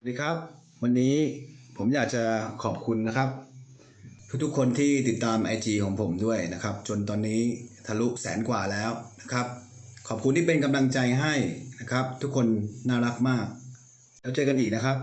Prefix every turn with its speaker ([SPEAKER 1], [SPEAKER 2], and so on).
[SPEAKER 1] สวัสดีครับ วันนี้ผมอยากจะขอบคุณนะครับ ทุกๆคนที่ติดตาม IG ของผมด้วยนะครับ จนตอนนี้ทะลุแสนกว่าแล้วนะครับ ขอบคุณที่เป็นกำลังใจให้นะครับ ทุกคนน่ารักมาก แล้วเจอกันอีกนะครับ